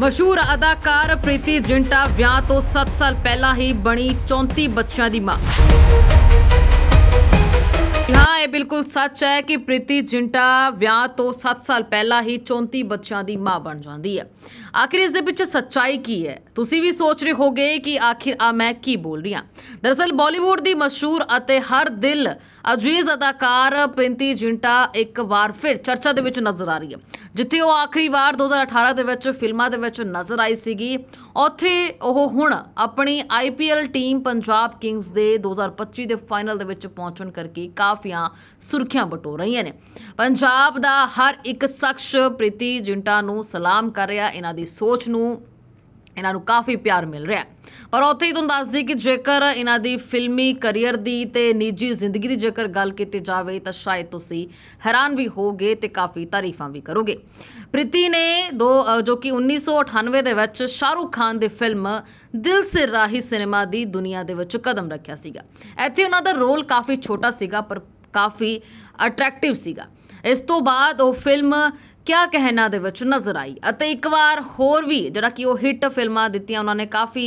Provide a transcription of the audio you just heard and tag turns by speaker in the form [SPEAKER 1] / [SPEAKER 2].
[SPEAKER 1] ਮਸ਼ਹੂਰ ਅਦਾਕਾਰ ਪ੍ਰੀਤੀ ਜਿੰਟਾ ਵਿਆਹ ਤੋਂ 7 ਸਾਲ ਪਹਿਲਾਂ ਹੀ ਬਣੀ 34 ਬੱਚਿਆਂ ਦੀ ਮਾਂ। ਬਿਲਕੁਲ ਸੱਚ ਹੈ ਕਿ ਪ੍ਰੀਤੀ ਜਿੰਟਾ ਵਿਆਹ ਤੋਂ 7 ਸਾਲ ਪਹਿਲਾਂ ਹੀ 34 ਬੱਚਿਆਂ ਦੀ ਮਾਂ ਬਣ ਜਾਂਦੀ ਹੈ। ਆਖਿਰ ਇਸ ਦੇ ਪਿੱਛੇ ਸੱਚਾਈ ਕੀ ਹੈ? ਤੁਸੀਂ ਵੀ ਸੋਚ ਰਹੇ ਹੋਗੇ ਕਿ ਆਖਿਰ ਆ ਮੈਂ ਕੀ ਬੋਲ ਰਹੀ ਹਾਂ। ਦਰਅਸਲ ਬਾਲੀਵੁੱਡ ਦੀ ਮਸ਼ਹੂਰ ਅਤੇ ਹਰ ਦਿਲ ਅਜੀਜ਼ ਅਦਾਕਾਰ ਪ੍ਰੀਤੀ ਜਿੰਟਾ ਇੱਕ ਵਾਰ ਫਿਰ ਚਰਚਾ ਦੇ ਵਿੱਚ ਨਜ਼ਰ ਆ ਰਹੀ ਹੈ। ਜਿੱਥੇ ਉਹ ਆਖਰੀ ਵਾਰ 2018 ਦੇ ਵਿੱਚ ਫਿਲਮਾਂ ਦੇ ਵਿੱਚ ਨਜ਼ਰ ਆਈ ਸੀਗੀ। ਉੱਥੇ ਉਹ ਹੁਣ ਆਪਣੀ ਆਈਪੀਐਲ ਟੀਮ ਪੰਜਾਬ ਕਿੰਗਸ ਦੇ 2025 ਦੇ ਫਾਈਨਲ ਦੇ ਵਿੱਚ ਪਹੁੰਚਣ ਕਰਕੇ ਕਾਫੀਆਂ ਸੁਰਖੀਆਂ ਬਟੋ ਰਹੀਆਂ ਨੇ। ਪੰਜਾਬ ਦਾ ਹਰ ਇੱਕ ਸ਼ਖਸ ਪ੍ਰੀਤੀ ਜਿੰਟਾ ਨੂੰ ਸਲਾਮ ਕਰ ਰਿਹਾ, ਇਹਨਾਂ ਦੀ ਸੋਚ ਨੂੰ, ਇਹਨਾਂ ਨੂੰ ਕਾਫੀ ਪਿਆਰ ਮਿਲ ਰਿਹਾ। ਪਰ ਉੱਥੇ ਹੀ ਤੁਹਾਨੂੰ ਦੱਸਦੀ ਕਿ ਜੇਕਰ ਇਹਨਾਂ ਦੀ ਫਿਲਮੀ ਕੈਰੀਅਰ ਦੀ ਤੇ ਨਿੱਜੀ ਜ਼ਿੰਦਗੀ ਦੀ ਜੇਕਰ ਗੱਲ ਕੀਤੀ ਜਾਵੇ, ਤਾਂ ਸ਼ਾਇਦ ਤੁਸੀਂ ਹੈਰਾਨ ਵੀ ਹੋਗੇ ਤੇ ਕਾਫੀ ਤਾਰੀਫਾਂ ਵੀ ਕਰੋਗੇ। ਪ੍ਰੀਤੀ ਨੇ ਦੋ ਜੋ ਕਿ 1998 ਦੇ ਵਿੱਚ ਸ਼ਾਹਰੁਖ ਖਾਨ ਦੀ ਫਿਲਮ ਦਿਲ ਸੇ ਰਾਹੀ ਸਿਨੇਮਾ ਦੀ ਦੁਨੀਆ ਦੇ ਵਿੱਚ ਕਦਮ ਰੱਖਿਆ ਸੀਗਾ। ਇੱਥੇ ਉਹਨਾਂ ਦਾ ਰੋਲ ਕਾਫੀ ਛੋਟਾ ਸੀਗਾ, ਪਰ ਕਾਫੀ ਅਟਰੈਕਟਿਵ ਸੀਗਾ। ਇਸ ਤੋਂ ਬਾਅਦ ਉਹ ਫਿਲਮ ਕਿਆ ਕਹਿਣਾ ਦੇ ਵਿੱਚ ਨਜ਼ਰ ਆਈ ਅਤੇ ਇੱਕ ਵਾਰ ਹੋਰ ਵੀ ਜਿਹੜਾ ਕਿ ਉਹ ਹਿੱਟ ਫਿਲਮਾਂ ਦਿੱਤੀਆਂ, ਉਹਨਾਂ ਨੇ ਕਾਫੀ